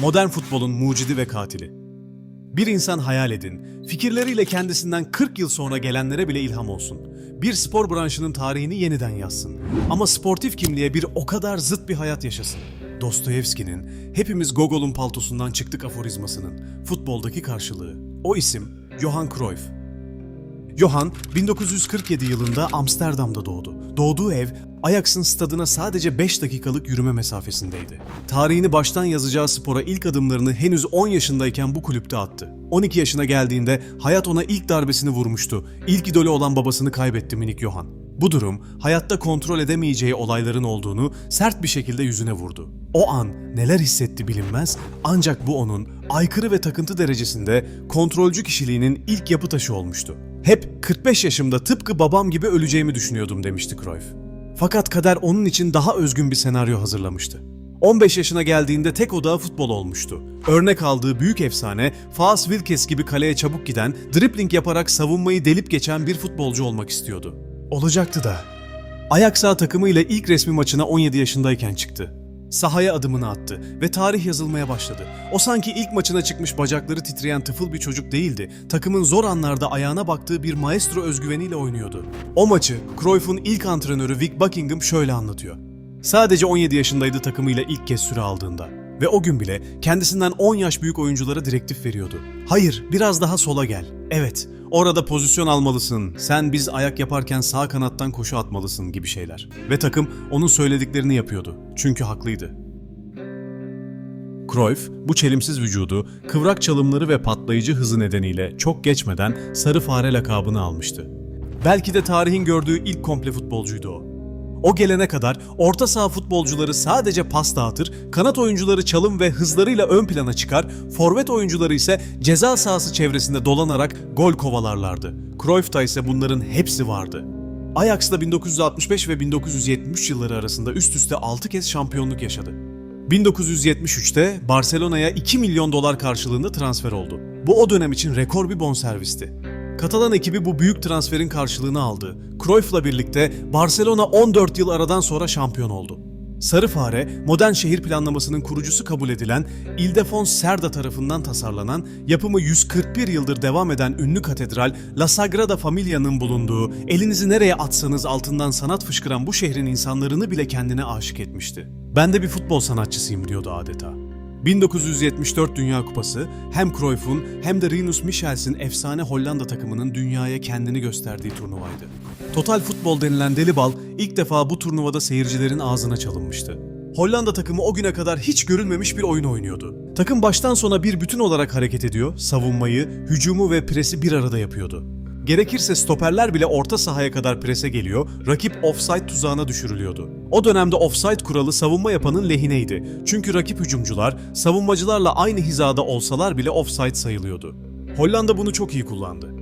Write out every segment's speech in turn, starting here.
Modern futbolun mucidi ve katili. Bir insan hayal edin, fikirleriyle kendisinden 40 yıl sonra gelenlere bile ilham olsun. Bir spor branşının tarihini yeniden yazsın. Ama sportif kimliğe bir o kadar zıt bir hayat yaşasın. Dostoyevski'nin hepimiz Gogol'un paltosundan çıktık aforizmasının futboldaki karşılığı. O isim Johan Cruyff. Johan 1947 yılında Amsterdam'da doğdu. Doğduğu ev Ajax'ın stadına sadece 5 dakikalık yürüme mesafesindeydi. Tarihini baştan yazacağı spora ilk adımlarını henüz 10 yaşındayken bu kulüpte attı. 12 yaşına geldiğinde hayat ona ilk darbesini vurmuştu. İlk idolü olan babasını kaybetti minik Johan. Bu durum hayatta kontrol edemeyeceği olayların olduğunu sert bir şekilde yüzüne vurdu. O an neler hissetti bilinmez ancak bu onun aykırı ve takıntı derecesinde kontrolcü kişiliğinin ilk yapı taşı olmuştu. Hep 45 yaşımda tıpkı babam gibi öleceğimi düşünüyordum demişti Cruyff. Fakat kader onun için daha özgün bir senaryo hazırlamıştı. 15 yaşına geldiğinde tek odağı futbol olmuştu. Örnek aldığı büyük efsane, Faas Wilkes gibi kaleye çabuk giden, dribling yaparak savunmayı delip geçen bir futbolcu olmak istiyordu. Olacaktı da. Ajax A takımıyla ilk resmi maçına 17 yaşındayken çıktı. Sahaya adımını attı ve tarih yazılmaya başladı. O sanki ilk maçına çıkmış bacakları titreyen tıfıl bir çocuk değildi. Takımın zor anlarda ayağına baktığı bir maestro özgüveniyle oynuyordu. O maçı Cruyff'un ilk antrenörü Vic Buckingham şöyle anlatıyor. Sadece 17 yaşındaydı takımıyla ilk kez süre aldığında. Ve o gün bile kendisinden 10 yaş büyük oyunculara direktif veriyordu. Hayır, biraz daha sola gel. Evet, orada pozisyon almalısın. Sen biz ayak yaparken sağ kanattan koşu atmalısın gibi şeyler. Ve takım onun söylediklerini yapıyordu. Çünkü haklıydı. Cruyff, bu çelimsiz vücudu, kıvrak çalımları ve patlayıcı hızı nedeniyle çok geçmeden sarı fare lakabını almıştı. Belki de tarihin gördüğü ilk komple futbolcuydu o. O gelene kadar orta saha futbolcuları sadece pas dağıtır, kanat oyuncuları çalım ve hızlarıyla ön plana çıkar, forvet oyuncuları ise ceza sahası çevresinde dolanarak gol kovalarlardı. Cruyff'ta ise bunların hepsi vardı. Ajax'da 1965 ve 1973 yılları arasında üst üste 6 kez şampiyonluk yaşadı. 1973'te Barcelona'ya 2 milyon dolar karşılığında transfer oldu. Bu o dönem için rekor bir bonservisti. Katalan ekibi bu büyük transferin karşılığını aldı. Cruyff'la birlikte Barcelona 14 yıl aradan sonra şampiyon oldu. Sarı Fare, modern şehir planlamasının kurucusu kabul edilen Ildefons Serda tarafından tasarlanan, yapımı 141 yıldır devam eden ünlü katedral La Sagrada Familia'nın bulunduğu, elinizi nereye atsanız altından sanat fışkıran bu şehrin insanlarını bile kendine aşık etmişti. Ben de bir futbol sanatçısıyım diyordu adeta. 1974 Dünya Kupası hem Cruyff'un hem de Rinus Michels'in efsane Hollanda takımının dünyaya kendini gösterdiği turnuvaydı. Total futbol denilen deli bal ilk defa bu turnuvada seyircilerin ağzına çalınmıştı. Hollanda takımı o güne kadar hiç görülmemiş bir oyun oynuyordu. Takım baştan sona bir bütün olarak hareket ediyor, savunmayı, hücumu ve presi bir arada yapıyordu. Gerekirse stoperler bile orta sahaya kadar prese geliyor, rakip offside tuzağına düşürülüyordu. O dönemde offside kuralı savunma yapanın lehineydi. Çünkü rakip hücumcular savunmacılarla aynı hizada olsalar bile offside sayılıyordu. Hollanda bunu çok iyi kullandı.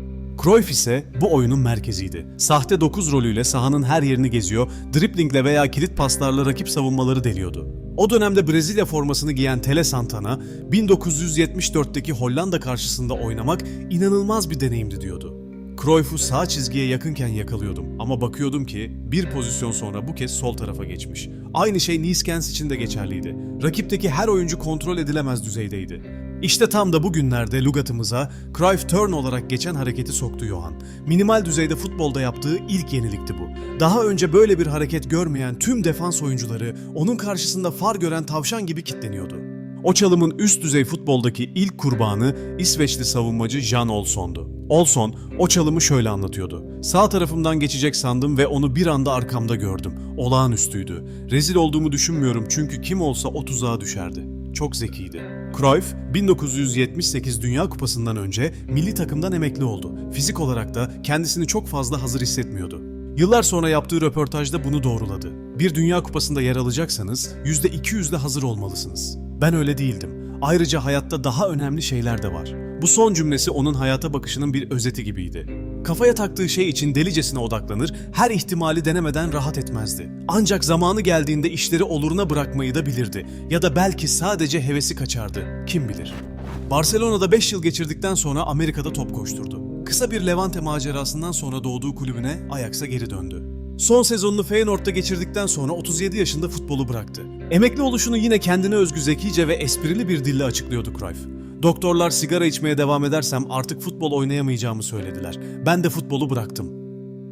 Cruyff ise bu oyunun merkeziydi. Sahte 9 rolüyle sahanın her yerini geziyor, driblingle veya kilit paslarla rakip savunmaları deliyordu. O dönemde Brezilya formasını giyen Tele Santana, 1974'teki Hollanda karşısında oynamak inanılmaz bir deneyimdi diyordu. Cruyff'u sağ çizgiye yakınken yakalıyordum ama bakıyordum ki bir pozisyon sonra bu kez sol tarafa geçmiş. Aynı şey Niskens için de geçerliydi. Rakipteki her oyuncu kontrol edilemez düzeydeydi. İşte tam da bugünlerde lügatımıza Cruyff Turn olarak geçen hareketi soktu Johan. Minimal düzeyde futbolda yaptığı ilk yenilikti bu. Daha önce böyle bir hareket görmeyen tüm defans oyuncuları onun karşısında far gören tavşan gibi kitleniyordu. O çalımın üst düzey futboldaki ilk kurbanı İsveçli savunmacı Jan Olsson'du. Olsson o çalımı şöyle anlatıyordu. Sağ tarafımdan geçecek sandım ve onu bir anda arkamda gördüm. Olağanüstüydü. Rezil olduğumu düşünmüyorum çünkü kim olsa o tuzağa düşerdi. Çok zekiydi. Cruyff 1978 Dünya Kupası'ndan önce milli takımdan emekli oldu. Fizik olarak da kendisini çok fazla hazır hissetmiyordu. Yıllar sonra yaptığı röportajda bunu doğruladı. Bir Dünya Kupası'nda yer alacaksanız %200'le hazır olmalısınız. Ben öyle değildim. Ayrıca hayatta daha önemli şeyler de var. Bu son cümlesi onun hayata bakışının bir özeti gibiydi. Kafaya taktığı şey için delicesine odaklanır, her ihtimali denemeden rahat etmezdi. Ancak zamanı geldiğinde işleri oluruna bırakmayı da bilirdi. Ya da belki sadece hevesi kaçardı. Kim bilir. Barcelona'da 5 yıl geçirdikten sonra Amerika'da top koşturdu. Kısa bir Levante macerasından sonra doğduğu kulübüne Ajax'a geri döndü. Son sezonunu Feyenoord'da geçirdikten sonra 37 yaşında futbolu bıraktı. Emekli oluşunu yine kendine özgü zekice ve esprili bir dille açıklıyordu Cruyff. Doktorlar sigara içmeye devam edersem artık futbol oynayamayacağımı söylediler. Ben de futbolu bıraktım.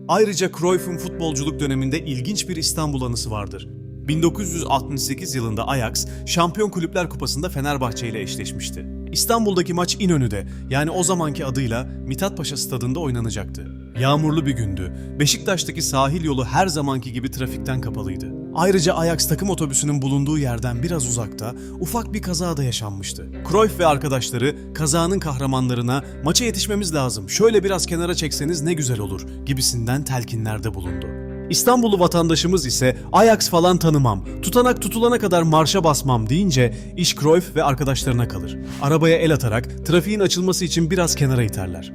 Ayrıca Cruyff'un futbolculuk döneminde ilginç bir İstanbul anısı vardır. 1968 yılında Ajax, Şampiyon Kulüpler Kupası'nda Fenerbahçe ile eşleşmişti. İstanbul'daki maç İnönü'de, yani o zamanki adıyla Mithat Paşa Stadında oynanacaktı. Yağmurlu bir gündü. Beşiktaş'taki sahil yolu her zamanki gibi trafikten kapalıydı. Ayrıca Ajax takım otobüsünün bulunduğu yerden biraz uzakta ufak bir kaza da yaşanmıştı. Cruyff ve arkadaşları kazanın kahramanlarına maça yetişmemiz lazım, şöyle biraz kenara çekseniz ne güzel olur gibisinden telkinlerde bulundu. İstanbullu vatandaşımız ise Ajax falan tanımam, tutanak tutulana kadar marşa basmam deyince iş Cruyff ve arkadaşlarına kalır. Arabaya el atarak trafiğin açılması için biraz kenara iterler.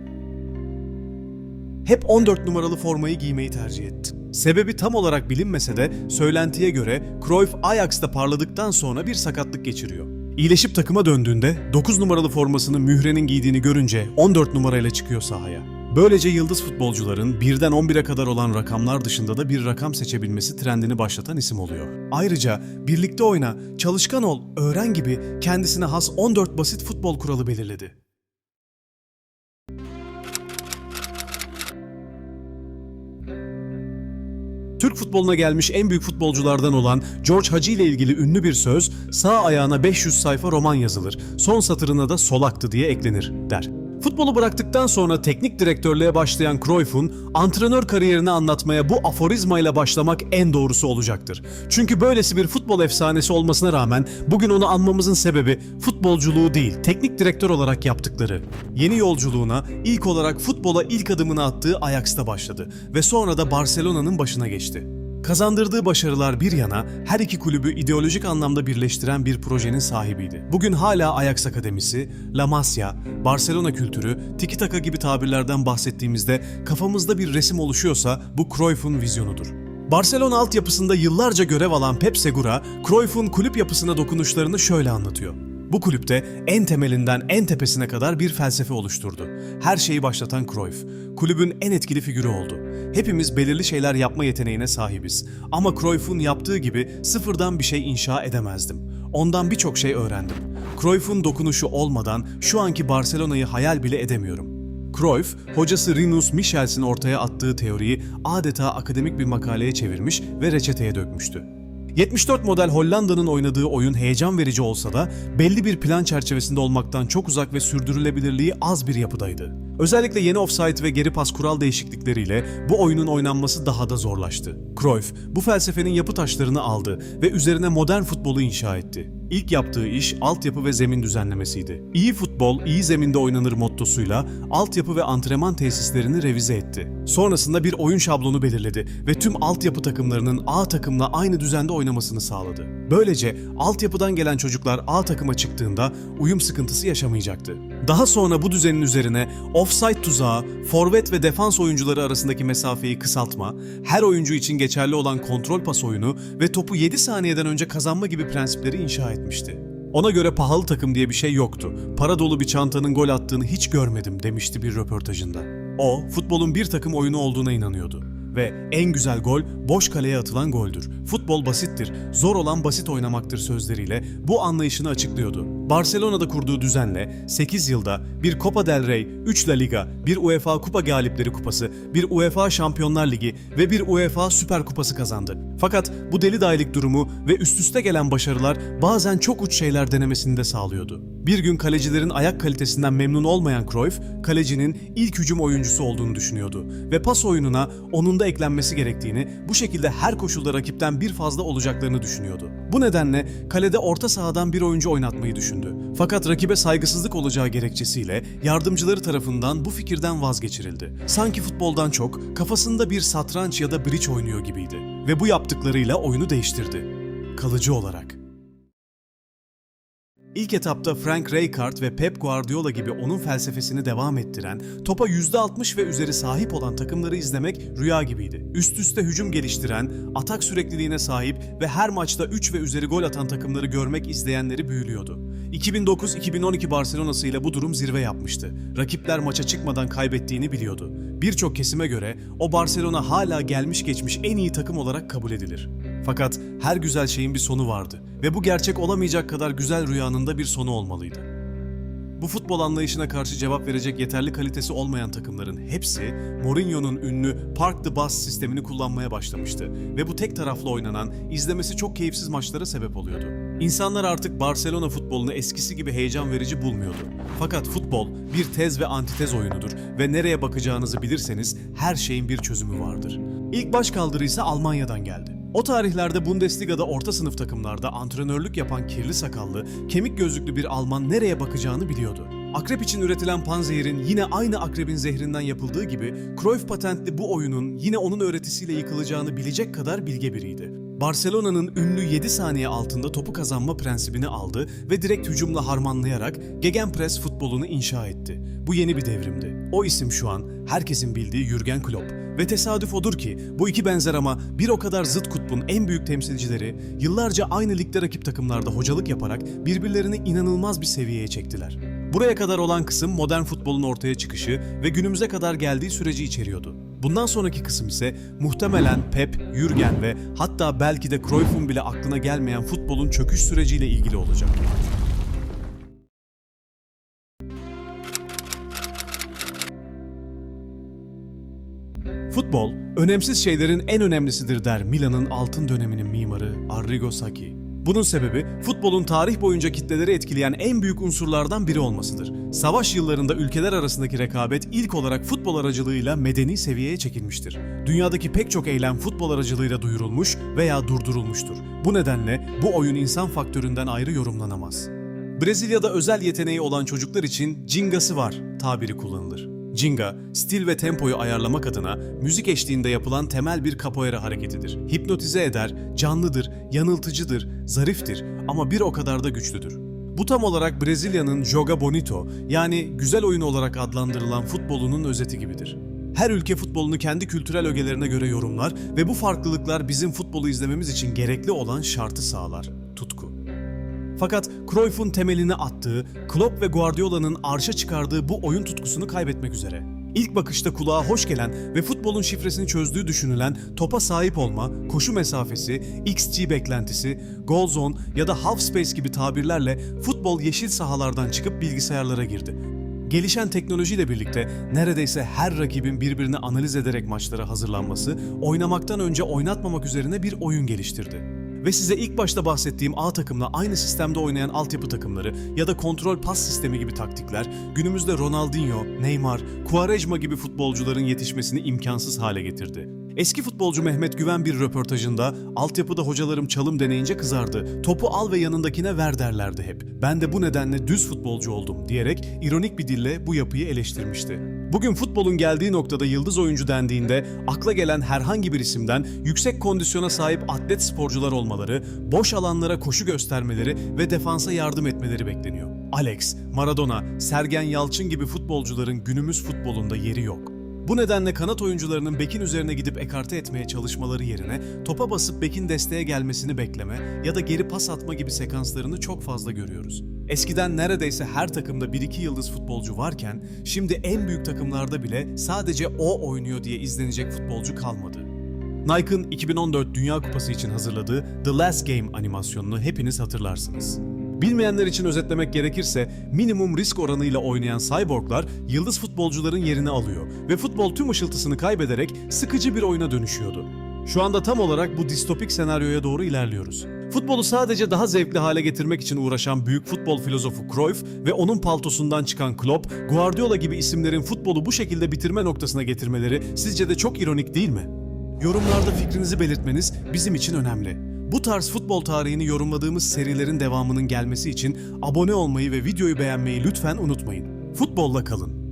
Hep 14 numaralı formayı giymeyi tercih etti. Sebebi tam olarak bilinmese de söylentiye göre Cruyff Ajax'ta parladıktan sonra bir sakatlık geçiriyor. İyileşip takıma döndüğünde 9 numaralı formasını Mühre'nin giydiğini görünce 14 numarayla çıkıyor sahaya. Böylece yıldız futbolcuların birden 11'e kadar olan rakamlar dışında da bir rakam seçebilmesi trendini başlatan isim oluyor. Ayrıca birlikte oyna, çalışkan ol, öğren gibi kendisine has 14 basit futbol kuralı belirledi. Türk futboluna gelmiş en büyük futbolculardan olan George Hacı ile ilgili ünlü bir söz, sağ ayağına 500 sayfa roman yazılır, son satırına da solaktı diye eklenir, der. Futbolu bıraktıktan sonra teknik direktörlüğe başlayan Cruyff'un antrenör kariyerini anlatmaya bu aforizmayla başlamak en doğrusu olacaktır. Çünkü böylesi bir futbol efsanesi olmasına rağmen bugün onu anmamızın sebebi futbolculuğu değil, teknik direktör olarak yaptıkları. Yeni yolculuğuna ilk olarak futbola ilk adımını attığı Ajax'ta başladı ve sonra da Barcelona'nın başına geçti. Kazandırdığı başarılar bir yana her iki kulübü ideolojik anlamda birleştiren bir projenin sahibiydi. Bugün hala Ajax Akademisi, La Masia, Barcelona kültürü, tiki taka gibi tabirlerden bahsettiğimizde kafamızda bir resim oluşuyorsa bu Cruyff'un vizyonudur. Barcelona altyapısında yıllarca görev alan Pep Segura, Cruyff'un kulüp yapısına dokunuşlarını şöyle anlatıyor. Bu kulüpte en temelinden en tepesine kadar bir felsefe oluşturdu. Her şeyi başlatan Cruyff, kulübün en etkili figürü oldu. Hepimiz belirli şeyler yapma yeteneğine sahibiz. Ama Cruyff'un yaptığı gibi sıfırdan bir şey inşa edemezdim. Ondan birçok şey öğrendim. Cruyff'un dokunuşu olmadan şu anki Barcelona'yı hayal bile edemiyorum. Cruyff, hocası Rinus Michels'in ortaya attığı teoriyi adeta akademik bir makaleye çevirmiş ve reçeteye dökmüştü. 74 model Hollanda'nın oynadığı oyun heyecan verici olsa da belli bir plan çerçevesinde olmaktan çok uzak ve sürdürülebilirliği az bir yapıdaydı. Özellikle yeni offside ve geri pas kural değişiklikleriyle bu oyunun oynanması daha da zorlaştı. Cruyff bu felsefenin yapı taşlarını aldı ve üzerine modern futbolu inşa etti. İlk yaptığı iş altyapı ve zemin düzenlemesiydi. İyi futbol iyi zeminde oynanır mottosuyla altyapı ve antrenman tesislerini revize etti. Sonrasında bir oyun şablonu belirledi ve tüm altyapı takımlarının A takımla aynı düzende oynamasını sağladı. Böylece altyapıdan gelen çocuklar A takıma çıktığında uyum sıkıntısı yaşamayacaktı. Daha sonra bu düzenin üzerine offside tuzağı, forvet ve defans oyuncuları arasındaki mesafeyi kısaltma, her oyuncu için geçerli olan kontrol pas oyunu ve topu 7 saniyeden önce kazanma gibi prensipleri inşa etmişti. Ona göre pahalı takım diye bir şey yoktu. Para dolu bir çantanın gol attığını hiç görmedim demişti bir röportajında. O, futbolun bir takım oyunu olduğuna inanıyordu. Ve en güzel gol boş kaleye atılan goldür. Futbol basittir, zor olan basit oynamaktır sözleriyle bu anlayışını açıklıyordu. Barcelona'da kurduğu düzenle 8 yılda bir Copa del Rey, 3 La Liga, bir UEFA Kupa Galipleri Kupası, bir UEFA Şampiyonlar Ligi ve bir UEFA Süper Kupası kazandı. Fakat bu deli dayılık durumu ve üst üste gelen başarılar bazen çok uç şeyler denemesini de sağlıyordu. Bir gün kalecilerin ayak kalitesinden memnun olmayan Cruyff, kalecinin ilk hücum oyuncusu olduğunu düşünüyordu ve pas oyununa onun da eklenmesi gerektiğini, bu şekilde her koşulda rakipten bir fazla olacaklarını düşünüyordu. Bu nedenle kalede orta sahadan bir oyuncu oynatmayı düşündü. Fakat rakibe saygısızlık olacağı gerekçesiyle yardımcıları tarafından bu fikirden vazgeçirildi. Sanki futboldan çok kafasında bir satranç ya da bridge oynuyor gibiydi ve bu yaptıklarıyla oyunu değiştirdi. Kalıcı olarak. İlk etapta Frank Rijkaard ve Pep Guardiola gibi onun felsefesini devam ettiren, topa %60 ve üzeri sahip olan takımları izlemek rüya gibiydi. Üst üste hücum geliştiren, atak sürekliliğine sahip ve her maçta 3 ve üzeri gol atan takımları görmek izleyenleri büyülüyordu. 2009-2012 Barcelona'sı ile bu durum zirve yapmıştı. Rakipler maça çıkmadan kaybettiğini biliyordu. Birçok kesime göre o Barcelona hala gelmiş geçmiş en iyi takım olarak kabul edilir. Fakat her güzel şeyin bir sonu vardı ve bu gerçek olamayacak kadar güzel rüyanın da bir sonu olmalıydı. Bu futbol anlayışına karşı cevap verecek yeterli kalitesi olmayan takımların hepsi Mourinho'nun ünlü Park the Bus sistemini kullanmaya başlamıştı ve bu tek taraflı oynanan, izlemesi çok keyifsiz maçlara sebep oluyordu. İnsanlar artık Barcelona futbolunu eskisi gibi heyecan verici bulmuyordu. Fakat futbol bir tez ve antitez oyunudur ve nereye bakacağınızı bilirseniz her şeyin bir çözümü vardır. İlk baş kaldırı ise Almanya'dan geldi. O tarihlerde Bundesliga'da orta sınıf takımlarda antrenörlük yapan kirli sakallı, kemik gözlüklü bir Alman nereye bakacağını biliyordu. Akrep için üretilen panzehirin yine aynı akrebin zehrinden yapıldığı gibi Cruyff patentli bu oyunun yine onun öğretisiyle yıkılacağını bilecek kadar bilge biriydi. Barcelona'nın ünlü 7 saniye altında topu kazanma prensibini aldı ve direkt hücumla harmanlayarak gegenpress futbolunu inşa etti. Bu yeni bir devrimdi. O isim şu an herkesin bildiği Jürgen Klopp. Ve tesadüf odur ki bu iki benzer ama bir o kadar zıt kutbun en büyük temsilcileri yıllarca aynı ligde rakip takımlarda hocalık yaparak birbirlerini inanılmaz bir seviyeye çektiler. Buraya kadar olan kısım modern futbolun ortaya çıkışı ve günümüze kadar geldiği süreci içeriyordu. Bundan sonraki kısım ise muhtemelen Pep, Jürgen ve hatta belki de Cruyff'un bile aklına gelmeyen futbolun çöküş süreciyle ilgili olacak. Futbol, önemsiz şeylerin en önemlisidir der Milan'ın altın döneminin mimarı Arrigo Sacchi. Bunun sebebi futbolun tarih boyunca kitleleri etkileyen en büyük unsurlardan biri olmasıdır. Savaş yıllarında ülkeler arasındaki rekabet ilk olarak futbol aracılığıyla medeni seviyeye çekilmiştir. Dünyadaki pek çok eylem futbol aracılığıyla duyurulmuş veya durdurulmuştur. Bu nedenle bu oyun insan faktöründen ayrı yorumlanamaz. Brezilya'da özel yeteneği olan çocuklar için cingası var tabiri kullanılır. Jinga, stil ve tempoyu ayarlamak adına müzik eşliğinde yapılan temel bir capoeira hareketidir. Hipnotize eder, canlıdır, yanıltıcıdır, zariftir ama bir o kadar da güçlüdür. Bu tam olarak Brezilya'nın Joga Bonito yani güzel oyun olarak adlandırılan futbolunun özeti gibidir. Her ülke futbolunu kendi kültürel ögelerine göre yorumlar ve bu farklılıklar bizim futbolu izlememiz için gerekli olan şartı sağlar. Fakat Cruyff'un temelini attığı, Klopp ve Guardiola'nın arşa çıkardığı bu oyun tutkusunu kaybetmek üzere. İlk bakışta kulağa hoş gelen ve futbolun şifresini çözdüğü düşünülen topa sahip olma, koşu mesafesi, XG beklentisi, goal zone ya da half space gibi tabirlerle futbol yeşil sahalardan çıkıp bilgisayarlara girdi. Gelişen teknolojiyle birlikte neredeyse her rakibin birbirini analiz ederek maçlara hazırlanması, oynamaktan önce oynatmamak üzerine bir oyun geliştirdi. Ve size ilk başta bahsettiğim A takımla aynı sistemde oynayan altyapı takımları ya da kontrol pas sistemi gibi taktikler günümüzde Ronaldinho, Neymar, Quaresma gibi futbolcuların yetişmesini imkansız hale getirdi. Eski futbolcu Mehmet Güven bir röportajında altyapıda hocalarım çalım deneyince kızardı. Topu al ve yanındakine ver derlerdi hep. Ben de bu nedenle düz futbolcu oldum diyerek ironik bir dille bu yapıyı eleştirmişti. Bugün futbolun geldiği noktada yıldız oyuncu dendiğinde akla gelen herhangi bir isimden yüksek kondisyona sahip atlet sporcular olmaları, boş alanlara koşu göstermeleri ve defansa yardım etmeleri bekleniyor. Alex, Maradona, Sergen Yalçın gibi futbolcuların günümüz futbolunda yeri yok. Bu nedenle kanat oyuncularının bekin üzerine gidip ekarte etmeye çalışmaları yerine topa basıp bekin desteğe gelmesini bekleme ya da geri pas atma gibi sekanslarını çok fazla görüyoruz. Eskiden neredeyse her takımda 1-2 yıldız futbolcu varken şimdi en büyük takımlarda bile sadece o oynuyor diye izlenecek futbolcu kalmadı. Nike'ın 2014 Dünya Kupası için hazırladığı The Last Game animasyonunu hepiniz hatırlarsınız. Bilmeyenler için özetlemek gerekirse minimum risk oranıyla oynayan cyborglar yıldız futbolcuların yerini alıyor ve futbol tüm ışıltısını kaybederek sıkıcı bir oyuna dönüşüyordu. Şu anda tam olarak bu distopik senaryoya doğru ilerliyoruz. Futbolu sadece daha zevkli hale getirmek için uğraşan büyük futbol filozofu Cruyff ve onun paltosundan çıkan Klopp, Guardiola gibi isimlerin futbolu bu şekilde bitirme noktasına getirmeleri sizce de çok ironik değil mi? Yorumlarda fikrinizi belirtmeniz bizim için önemli. Bu tarz futbol tarihini yorumladığımız serilerin devamının gelmesi için abone olmayı ve videoyu beğenmeyi lütfen unutmayın. Futbolla kalın.